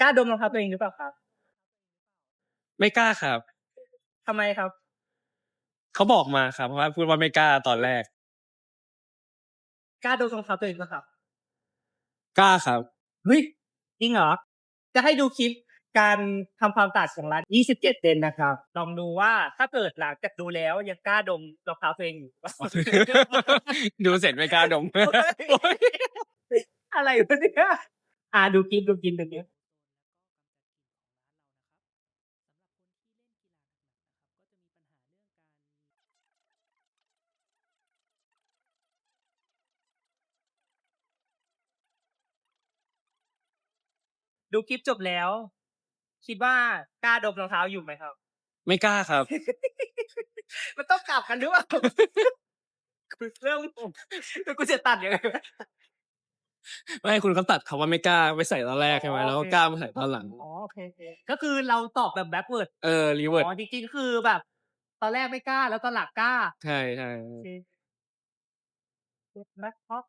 กล้าดมรองเท้าตัวเองหรือเปล่าครับไม่กล้าครับ ทำไมครับ เขาบอกมาครับเพราะว่าพูดว่าไม่กล้าตอนแรก กล้าดมรองเท้าตัวเองหรือเปล่าครับกล้าครับ เฮ้ยจริงเหรอ จะให้ดูคลิปการทำความสะอาดของร้าน 27 เดนนะครับ ลองดูว่าถ้าเกิดหลังจากดูแล้วยังกล้าดมรองเท้าตัวเองอยู่หรือเปล่าดูเสร็จไม่กล้าดม อะไรวะเนี่ยอ่าดูคลิปดูคลิปตรงนี้ ดูคลิปจบแล้ว คิดว่ากล้าดมรองเท้าอยู่ไหมครับ ไม่กล้าครับ มันต้องกลับกันหรือเปล่ากูเริ่มงงแล้วกูจะตัดยังไงวะ ไม่คุณเขาตัดคำว่าไม่กล้าไปใส่ตอนแรกใช่ไหมอ๋อแล้วก็โอเค กล้ามาใส่ตอนหลัง อ๋อโอเคโอเคก็คือเราตอบแบบแบ็กเวิร์ดเออรีเวิร์ดอ๋อจริงๆก็คือแบบ ตอนแรกไม่กล้าแล้วตอนหลังกล้าใช่ใช่ โอเคแบ็คฮอก